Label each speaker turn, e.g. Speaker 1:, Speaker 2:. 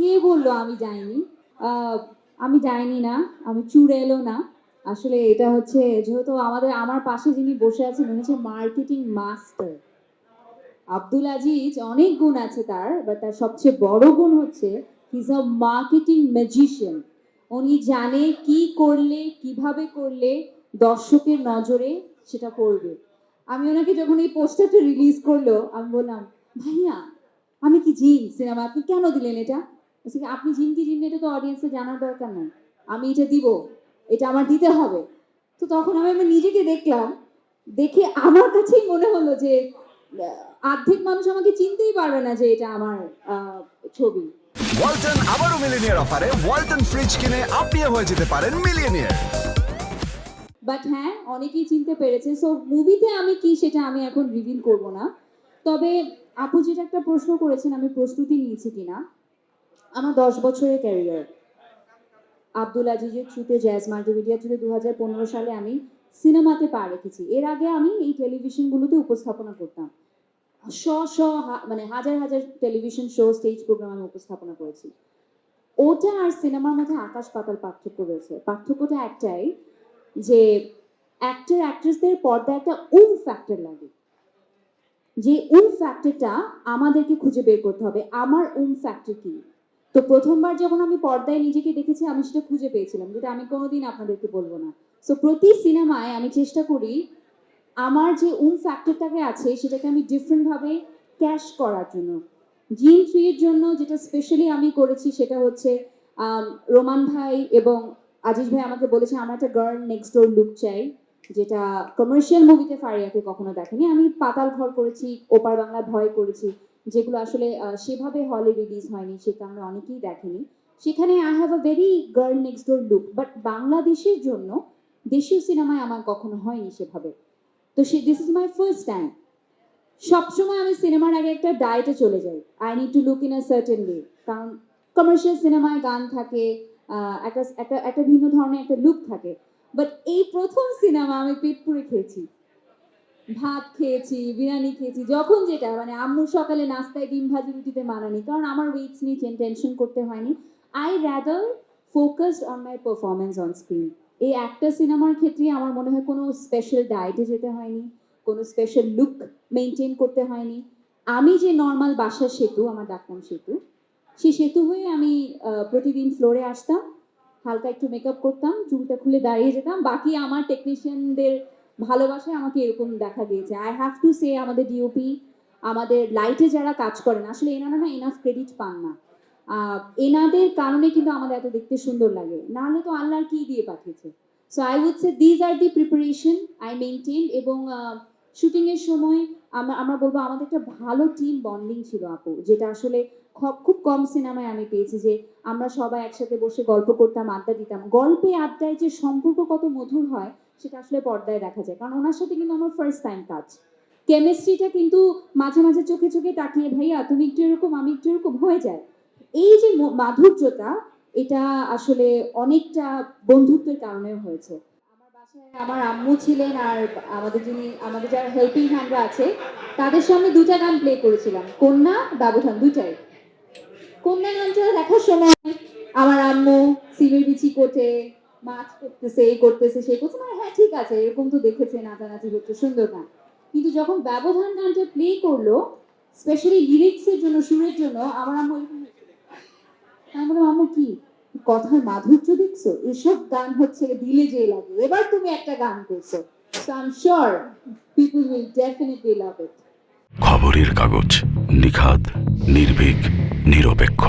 Speaker 1: কে বলল আমি যাইনি? আমি যাইনি না, আমি চুড়েলো না। আসলে এটা হচ্ছে যেহেতু আমাদের, আমার পাশে যিনি বসে আছেন, উনি হচ্ছে মার্কেটিং মাস্টার আব্দুল আজিজ অনেক গুণ আছে তার বাট তার সবচেয়ে বড় গুণ হচ্ছে হিজ আ মার্কেটিং ম্যাজিশিয়ান উনি জানে কি করলে, কীভাবে করলে দর্শকের নজরে সেটা পড়বে। আমি ওনাকে যখন এই পোস্টারটা রিলিজ করল, আমি বললাম, ভাইয়া, আমি কি জি সিনেমা, আপনি কেন দিলেন এটা? আপনি জিন কি জিন এটা তো অডিয়েন্সে জানার দরকার নাই। আমি এটা দিব এটা আমার দিতে হবে। তো তখন আমি আমার নিজেকে দেখলাম দেখে আমার কাছেই মনে হলো যে আহ, অর্ধেক মানুষ আমাকে চিনতেই পারবে না যে এটা আমার ছবি।
Speaker 2: ওয়ালটন আবারও মিলিনিয়ার অফারে ওয়ালটন ফ্রিজ কিনে আপনিও হয়ে যেতে পারেন মিলিয়নিয়ার।
Speaker 1: বাট হ্যাঁ অনেকেই চিনতে পেরেছে। সো মুভিতে আমি কি সেটা আমি এখন রিভিল করব না। তবে আপু যেটা একটা প্রশ্ন করেছেন আমি প্রস্তুতি নিয়েছি কিনা। আমার দশ বছরের ক্যারিয়ার আব্দুল আজিজের থ্রুতে জ্যাজ মাল্টিমিডিয়া থ্রুতে দু হাজার পনেরো সালে আমি সিনেমাতে পা রেখেছি। এর আগে আমি এই টেলিভিশনগুলোতে উপস্থাপনা করতাম। শ শ মানে হাজার হাজার টেলিভিশন শো, স্টেজ প্রোগ্রাম আমি উপস্থাপনা করেছি। ওটা আর সিনেমার মধ্যে আকাশ পাতাল পার্থক্য রয়েছে। পার্থক্যটা একটাই যে অ্যাক্টর অ্যাক্ট্রেসদের পর্দা একটা উম ফ্যাক্টর লাগে। যে উম ফ্যাক্টরটা আমাদেরকে খুঁজে বের করতে হবে। আমার উম ফ্যাক্টর কি? তো প্রথমবার যখন আমি পর্দায় নিজেকে দেখেছি, আমি সেটা খুঁজে পেয়েছিলাম, যেটা আমি কোনোদিন আপনাদেরকে বলব না। সো প্রতি সিনেমায় আমি চেষ্টা করি, আমার যে উম ফ্যাক্টরটাকে আছে, সেটাকে আমি ডিফারেন্ট ভাবে ক্যাশ করার জন্য। জিন থ্রির জন্য যেটা স্পেশালি আমি করেছি, সেটা হচ্ছে রোমান ভাই এবং আজিজ ভাই আমাকে বলেছে, আমার একটা গার্ল নেক্সট ডোর লুক চাই, যেটা কমার্শিয়াল মুভিতে ফারিয়াকে কখনো দেখেনি। আমি পাতাল ঘর করেছি, ওপার বাংলা ভয় করেছি। যেগুলো আসলে সেভাবে হলে রিলিজ হয়নি সে কারণে অনেকেই দেখেনি। সেখানে I have a very girl next door look but বাংলাদেশের জন্য দেশীয় সিনেমায় আমার কখনো হয়নি সেভাবে। তো সে this is my first time সবসময় আমি সিনেমার আগে একটা ডায়েটে চলে যাই। I need to look in a certain way কারণ কমার্শিয়াল সিনেমায় গান থাকে একটা একটা একটা ভিন্ন ধরনের একটা লুক থাকে। বাট এই প্রথম সিনেমা আমি পেট পুড়ে খেয়েছি। ভাত খেয়েছি, বিরিয়ানি খেয়েছি, যখন যেটা মানে আম্মুর সকালে নাস্তায় ডিম ভাজি রুটিতে মানানি, কারণ আমার ওয়েটস নিয়ে টেনশন করতে হয়নি। I rather focused on my performance on screen এই একটা সিনেমার ক্ষেত্রে আমার মনে হয় কোনো স্পেশাল ডায়েটে যেতে হয়নি, কোনো স্পেশাল লুক মেনটেন করতে হয়নি। আমি যে নর্মাল বাসার সেতু, আমার ডাকনাম সেতু, সেই সেতু হয়ে আমি প্রতিদিন ফ্লোরে আসতাম, হালকা একটু মেকআপ করতাম, চুলটা খুলে দাঁড়িয়ে যেতাম, বাকি আমার টেকনিশিয়ানদের ভালোবাসায় আমাকে এরকম দেখা গিয়েছে। আই হ্যাভ টু সে আমাদের ডিওপি আমাদের লাইটে যারা কাজ করেন, আসলে এনারা না এনাফ ক্রেডিট পান না। এনাদের কারণে কিন্তু আমাদের এত দেখতে সুন্দর লাগে। নাহলে তো আল্লাহর কি দিয়ে পাঠিয়েছে? So I would say these are the preparation I maintain এবং শুটিং এর সময় আমরা আমরা বলব আমাদের একটা ভালো টিম বন্ডিং ছিল আপু, যেটা আসলে খুব কম সিনেমায় আমি পেয়েছি যে আমরা সবাই একসাথে বসে গল্প করতাম, আড্ডা দিতাম। গল্পে, আড্ডায় যে সম্পর্ক কত মধুর হয় সেটা আসলে পর্দায় দেখা যায়। কারণ ওনার সাথে কিন্তু আমার ফার্স্ট টাইম কাজ। কেমিস্ট্রিটা কিন্তু মাঝে মাঝে চোখে চোখে তাকিয়ে ভাইয়া, তুমি একটু এরকম, আমি একটু এরকম, হয়ে যায়। এই যে ম- মাধুর্যতা এটা আসলে অনেকটা বন্ধুত্বের কারণেও হয়েছে। আমার বাসায় আমার আম্মু ছিলেন আর আমাদের যিনি, আমাদের যারা হেল্পিং হ্যান্ডরা আছে, তাদের সামনে দুটা গান প্লে করেছিলাম। কন্যা ব্যবধান দুটাই কন্যা গানটা দেখার সময় আমার আম্মু, সিমের বিচি কোটে মাছ করতেছে, এই করতেছে, সেই করছে মানে হ্যাঁ ঠিক আছে, এরকম তো দেখেছে নাচানাচি হচ্ছে, সুন্দর গান। কিন্তু যখন ব্যবধান গানটা প্লে করল স্পেশালি লিরিক্সের জন্য, সুরের জন্য, আমার আম্মু এরকম আমি আম্মু, কি? কথার মাধুর্য দেখছ? এসব গান হচ্ছে দিলে যে লাগে। এবার তুমি একটা গান করছ। So I sure people will definitely love it
Speaker 3: খবরের কাগজ নিখাদ, নির্ভীক, নিরপেক্ষ।